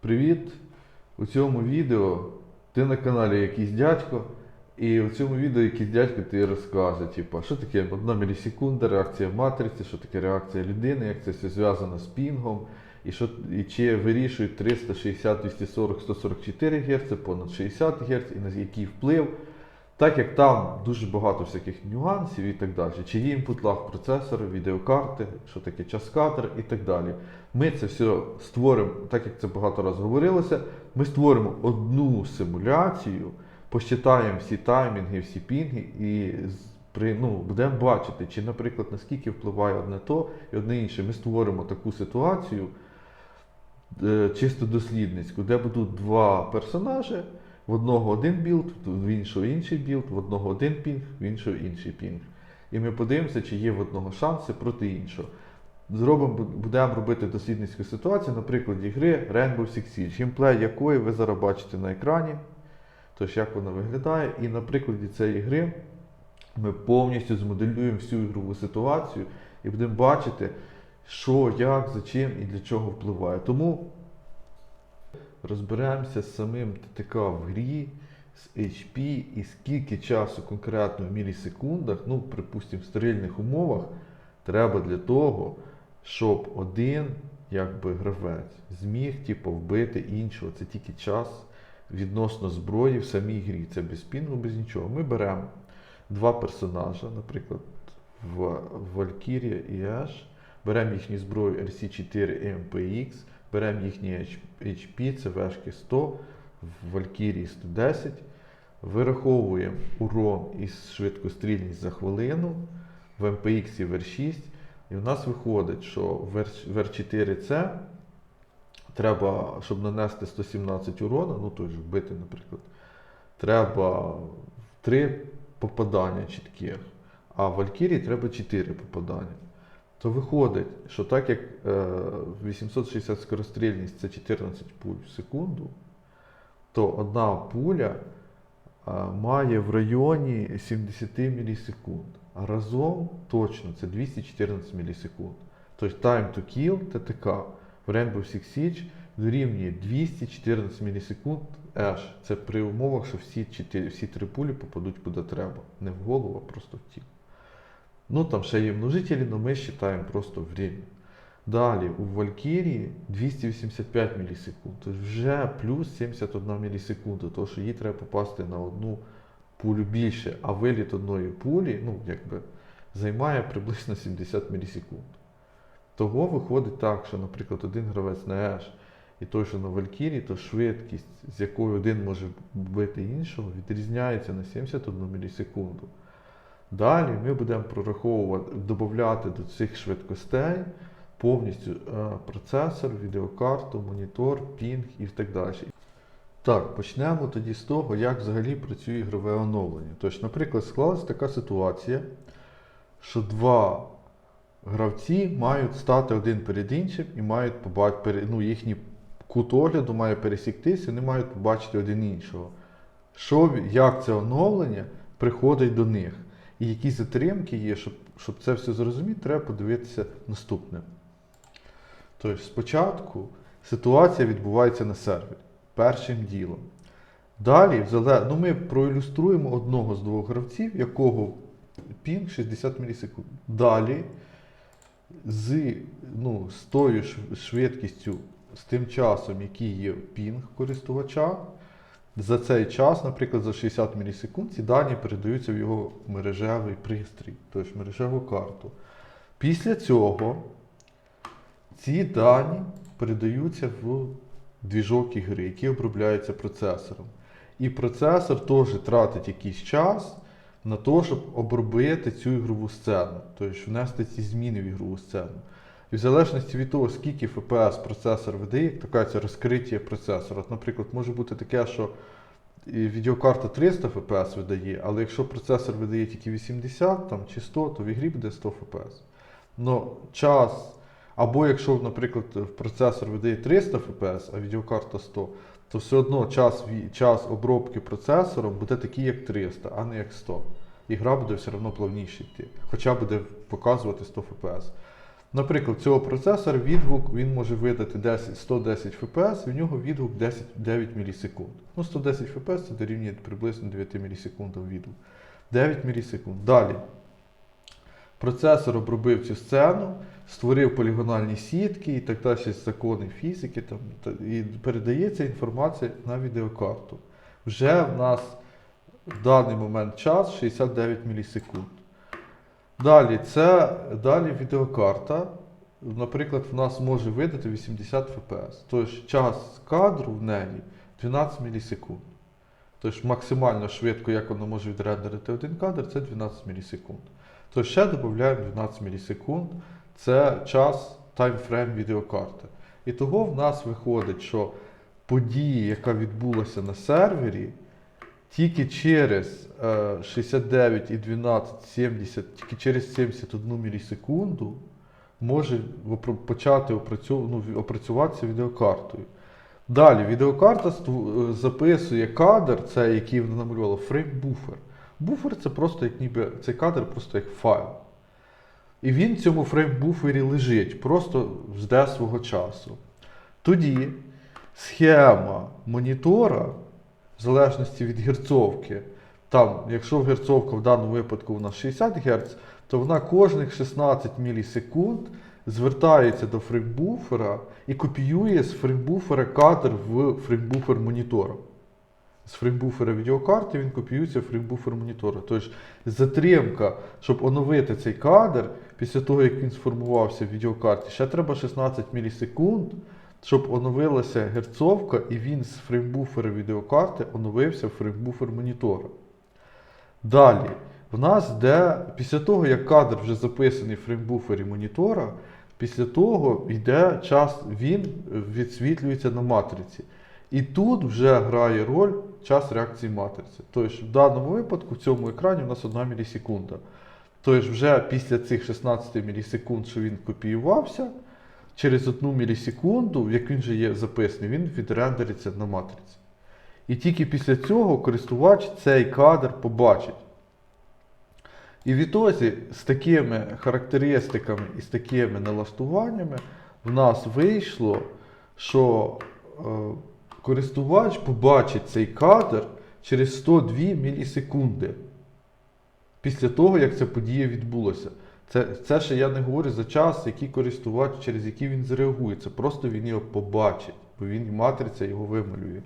Привіт! У цьому відео ти на каналі якийсь дядько, і у цьому відео якийсь дядько ти розкаже, типу, що таке одна мілісекунда, реакція матриці, що таке реакція людини, як це все зв'язано з пінгом, і, що, і чи вирішують 360, 240, 144 Гц, понад 60 Гц, і на який вплив. Так як там дуже багато всяких нюансів і так далі. Чи є інпут лаг процесора, відеокарти, що таке час-кадр і так далі. Ми це все створимо, так як це багато разів говорилося, ми створимо одну симуляцію, посчитаємо всі таймінги, всі пінги і ну, будемо бачити, чи, наприклад, наскільки впливає одне то і одне інше. Ми створимо таку ситуацію е, чисто дослідницьку, де будуть два персонажі. В одного один білд, в іншого інший білд, в одного один пінг, в іншого інший пінг. І ми подивимося, чи є в одного шанси проти іншого. Зробимо, будемо робити дослідницьку ситуацію на прикладі гри Rainbow Six Siege, геймплей якої ви зараз бачите на екрані. Тож, як вона виглядає. І на прикладі цієї гри ми повністю змоделюємо всю ігрову ситуацію і будемо бачити, що, як, за чим і для чого впливає. Тому розберемося з самим ТТК в грі, з HP і скільки часу конкретно в мілісекундах, ну, припустимо, в стерильних умовах, треба для того, щоб один якби, гравець зміг типу, вбити іншого. Це тільки час відносно зброї в самій грі. Це без пінгу, без нічого. Ми беремо два персонажа, наприклад, в Valkyria і Ash, беремо їхню зброю RC4 і MPX, беремо їхні HP, це вешки 100, в Valkyrie 110, вираховуємо урон і швидкострільність за хвилину, в MPX в R6, і в нас виходить, що в R- в R4C треба, щоб нанести 117 урона, ну же вбити, наприклад, треба 3 попадання чітких, а в Valkyrie треба 4 попадання. То виходить, що так як е, 860 скорострільність це 14 пуль в секунду, то одна пуля е, має в районі 70 мілісекунд. А разом точно це 214 мілісекунд. Тобто time to kill ТТК в Rainbow Six Siege дорівнює 214 мілісекунд Еш. Це при умовах, що всі, чотири, всі три пулі попадуть куди треба. Не в голову, а просто в тіло. Ну там ще є множителі, але ми вважаємо просто время. Далі у Valkyrie 285 мілісекунд. Тобто вже плюс 71 мілісекунда, тому що їй треба попасти на одну пулю більше, а виліт одної пулі, ну, якби, займає приблизно 70 мілісекунд. Того виходить так, що, наприклад, один гравець на Еш і той, що на Valkyrie, то швидкість, з якою один може вбити іншого, відрізняється на 71 мілісекунду. Далі ми будемо прораховувати, додати до цих швидкостей повністю е, процесор, відеокарту, монітор, пінг і так далі. Так, почнемо тоді з того, як взагалі працює ігрове оновлення. Тож, наприклад, склалася така ситуація, що два гравці мають стати один перед іншим і мають побачити, ну, їхній кут огляду має пересіктися, вони мають побачити один іншого. Що, як це оновлення приходить до них? І які затримки є, щоб, щоб це все зрозуміти, треба подивитися наступне. Тобто, спочатку ситуація відбувається на сервері першим ділом. Далі, ну, ми проілюструємо одного з двох гравців, якого пінг 60 мілісекунд. Далі, з, ну, з тою швидкістю, з тим часом, який є пінг користувача, за цей час, наприклад, за 60 мілісекунд, ці дані передаються в його мережевий пристрій, тобто мережеву карту. Після цього ці дані передаються в двіжок ігри, який обробляється процесором. І процесор теж тратить якийсь час на те, щоб обробити цю ігрову сцену, тобто внести ці зміни в ігрову сцену. І в залежності від того, скільки FPS процесор видає, така це розкриття процесора. От, наприклад, може бути таке, що відеокарта 300 FPS видає, але якщо процесор видає тільки 80 там, чи 100, то в ігрі буде 100 FPS. Но час, або якщо, наприклад, процесор видає 300 FPS, а відеокарта 100, то все одно час, час обробки процесором буде такий, як 300, а не як 100. І гра буде все одно плавніше йти, хоча буде показувати 100 FPS. Наприклад, цього процесора відгук він може видати 10, 110 фпс, і в нього відгук 10, 9 мілісекунд. Ну, 110 фпс це дорівнює приблизно 9 мілісекундам відгук. 9 мілісекунд. Далі. Процесор обробив цю сцену, створив полігональні сітки і так далі закони фізики, там, і передається інформація на відеокарту. Вже в нас в даний момент час 69 мілісекунд. Далі, це далі відеокарта. Наприклад, в нас може видати 80 фпс. Тож час кадру в неї 12 мілісекунд. Тож максимально швидко, як воно може відрендерити один кадр, це 12 мілісекунд. Тож ще додаємо 12 мілісекунд. Це час таймфрейм відеокарти. І того в нас виходить, що подія, яка відбулася на сервері, тільки через е, 69 і 12, 70, тільки через 71 мілісекунду може почати опрацьов- ну, опрацюватися відеокартою. Далі, відеокарта е, записує кадр, це який вона намалювала, фрейм-буфер. Буфер це просто як ніби цей кадр просто як файл. І він в цьому фрейм-буфері лежить, просто жде свого часу. Тоді схема монітора, в залежності від герцовки, там, якщо герцовка в даному випадку у нас 60 Гц, то вона кожних 16 мілісекунд звертається до фреймбуфера і копіює з фреймбуфера кадр в фреймбуфер монітора. З фреймбуфера відеокарти він копіюється в фреймбуфер монітора. Тобто затримка, щоб оновити цей кадр після того, як він сформувався в відеокарті, ще треба 16 мілісекунд, щоб оновилася герцовка, і він з фреймбуфера відеокарти оновився в фреймбуфер монітора. Далі, в нас йде, після того, як кадр вже записаний в фреймбуфері монітора, після того йде час, він відсвітлюється на матриці. І тут вже грає роль час реакції матриці. Тобто, в даному випадку, в цьому екрані у нас 1 мілісекунда. Тобто, вже після цих 16 мілісекунд, що він копіювався, через 1 мілісекунду, як він вже є записаний, він відрендериться на матриці. І тільки після цього користувач цей кадр побачить. І відтоді з такими характеристиками і з такими налаштуваннями в нас вийшло, що е, користувач побачить цей кадр через 102 мілісекунди після того, як ця подія відбулася. Це, це ще я не говорю за час, який користувач, через який він зреагує. Це просто він його побачить, бо він матриця його вималює.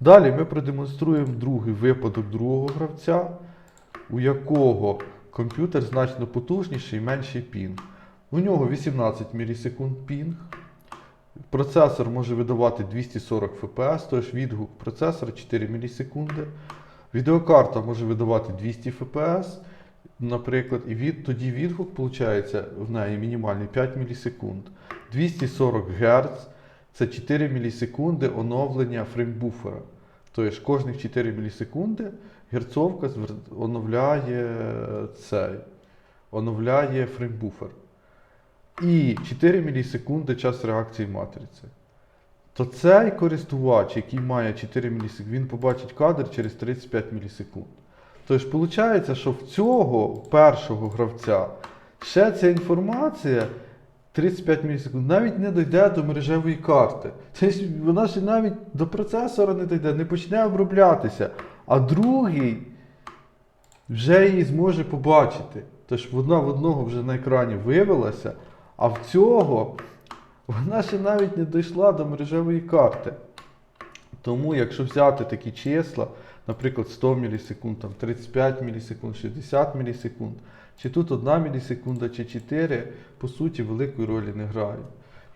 Далі ми продемонструємо другий випадок другого гравця, у якого комп'ютер значно потужніший і менший пінг. У нього 18 мілісекунд пінг. Процесор може видавати 240 фпс, тож відгук процесора 4 мілісекунди. Відеокарта може видавати 200 фпс, наприклад, і від, тоді відгук виходить в неї мінімальний 5 мілісекунд. 240 Гц це 4 мілісекунди оновлення фреймбуфера. Тобто кожних 4 мілісекунди герцовка оновляє цей, оновляє фреймбуфер. І 4 мілісекунди час реакції матриці. То цей користувач, який має 4 мілісекунди, він побачить кадр через 35 мілісекунд. Тобто, виходить, що в цього першого гравця ще ця інформація 35 мілісекунд навіть не дійде до мережевої карти. Тобто вона ще навіть до процесора не дійде, не почне оброблятися. А другий вже її зможе побачити. Тож вона в одного вже на екрані вивелася, а в цього вона ще навіть не дійшла до мережевої карти. Тому, якщо взяти такі числа, наприклад, 100 мілісекунд, там 35 мілісекунд, 60 мілісекунд, чи тут 1 мілісекунда, чи 4, по суті, великої ролі не грає.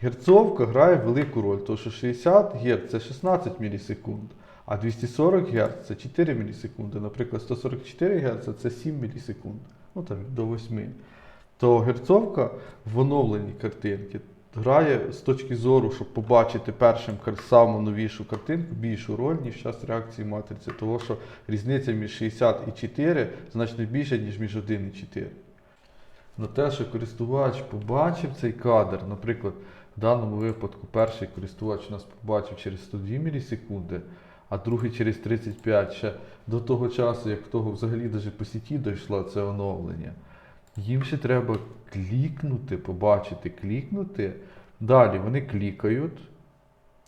Герцовка грає велику роль, тому що 60 Гц це 16 мілісекунд, а 240 Гц це 4 мілісекунди. Наприклад, 144 Гц це 7 мілісекунд, ну там до 8. То герцовка в оновленій картинці грає з точки зору, щоб побачити першим саму новішу картинку, більшу роль, ніж час реакції матриці, тому що різниця між 60 і 4 значно більша, ніж між 1 і 4. На те, що користувач побачив цей кадр, наприклад, в даному випадку перший користувач у нас побачив через 102 мілісекунди, а другий через 35 ще до того часу, як того взагалі навіть по сіті дійшло це оновлення, Їм ще треба клікнути, побачити, клікнути. Далі вони клікають.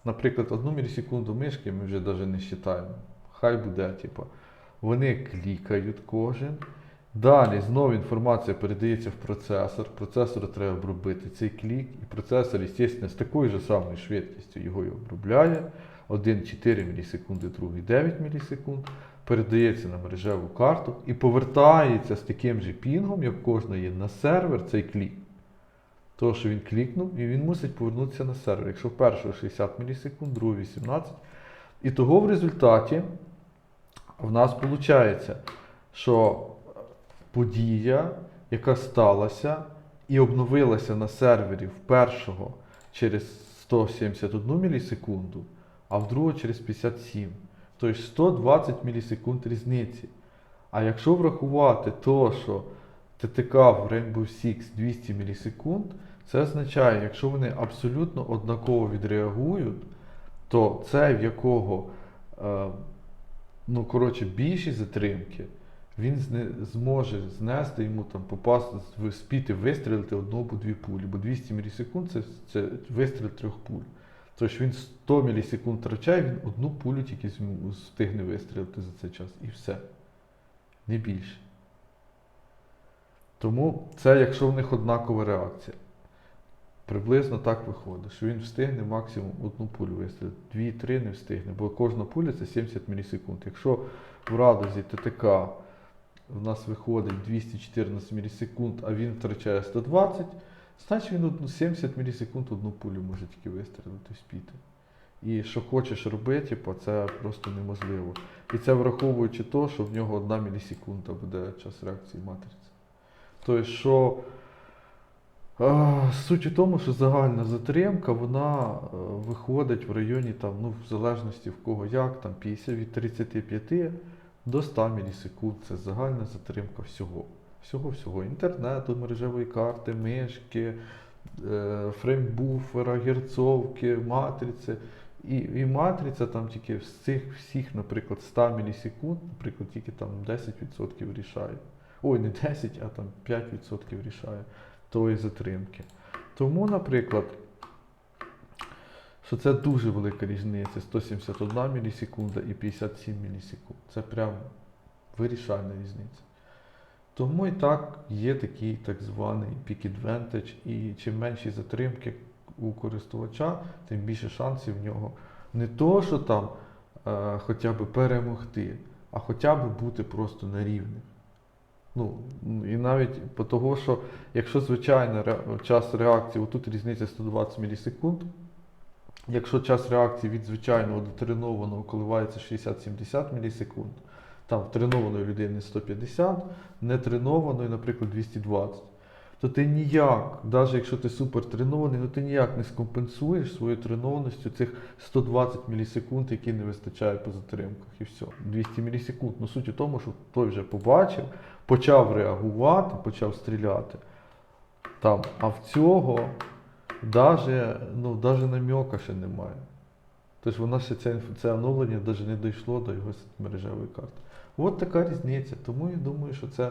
Наприклад, одну мілісекунду мишки ми вже навіть не вважаємо. Хай буде, типу. Вони клікають кожен. Далі знову інформація передається в процесор. Процесору треба обробити цей клік, і процесор, звісно, з такою ж самою швидкістю його і обробляє. Один 4 мілісекунди, другий 9 мілісекунд. Передається на мережеву карту і повертається з таким же пінгом, як кожна є на сервер, цей клік. Тому що він клікнув і він мусить повернутися на сервер. Якщо в першого 60 мілісекунд, другого 18. І того в результаті в нас виходить, що подія, яка сталася і обновилася на сервері в першого через 171 мілісекунду, а в другого через 57. Тобто 120 мілісекунд різниці. А якщо врахувати то, що ТТК в Rainbow Six 200 мілісекунд, це означає, якщо вони абсолютно однаково відреагують, то цей, в якого е, ну, коротше, більші затримки, він зможе знести йому там попасти, спіти, вистрілити одну або дві пулі. Бо 200 мілісекунд це, це вистріл трьох пуль. Тобто він 100 мілісекунд втрачає, він одну пулю тільки встигне вистрілити за цей час. І все. Не більше. Тому це якщо в них однакова реакція. Приблизно так виходить, що він встигне максимум одну пулю вистрілити. Дві-три не встигне, бо кожна пуля це 70 мілісекунд. Якщо в радузі ТТК в нас виходить 214 мілісекунд, а він втрачає 120, значить він одну 70 мілісекунд одну пулю може тільки вистрілити спіти. І що хочеш робити, типу, це просто неможливо. І це враховуючи те, що в нього одна мілісекунда буде час реакції матриці. Тобто, що суть у тому, що загальна затримка, вона е, виходить в районі, там, ну, в залежності в кого як, там 50 від 35 до 100 мілісекунд. Це загальна затримка всього. Всього-всього. Інтернету, мережевої карти, мишки, е, фреймбуфера, герцовки, матриці. І, і матриця там тільки з цих всіх, наприклад, 100 мілісекунд, наприклад, тільки там 10% рішає. Ой, не 10, а там 5% рішає тої затримки. Тому, наприклад, що це дуже велика різниця 171 мілісекунда і 57 мілісекунд. Це прям вирішальна різниця. Тому і так є такий так званий peak advantage, і чим менші затримки у користувача, тим більше шансів в нього не то, що там е, хоча б перемогти, а хоча б бути просто на рівних. Ну, і навіть по того, що якщо звичайно ре- час реакції, отут різниця 120 мілісекунд, якщо час реакції від звичайного до тренованого коливається 60-70 мілісекунд, там в тренованої людини 150, нетренованої, наприклад, 220, то ти ніяк, навіть якщо ти супер тренований, ну ти ніяк не скомпенсуєш своєю тренованістю цих 120 мілісекунд, які не вистачає по затримках, і все. 200 мілісекунд. Ну суть у тому, що той вже побачив, почав реагувати, почав стріляти. Там, а в цього даже, ну, намека ще немає. Тобто воно ще це, це оновлення навіть не дійшло до його мережевої карти. От така різниця. Тому я думаю, що це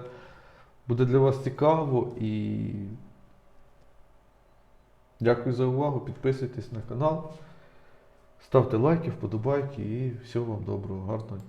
буде для вас цікаво і дякую за увагу. Підписуйтесь на канал, ставте лайки, вподобайки і всього вам доброго, гарного. дня.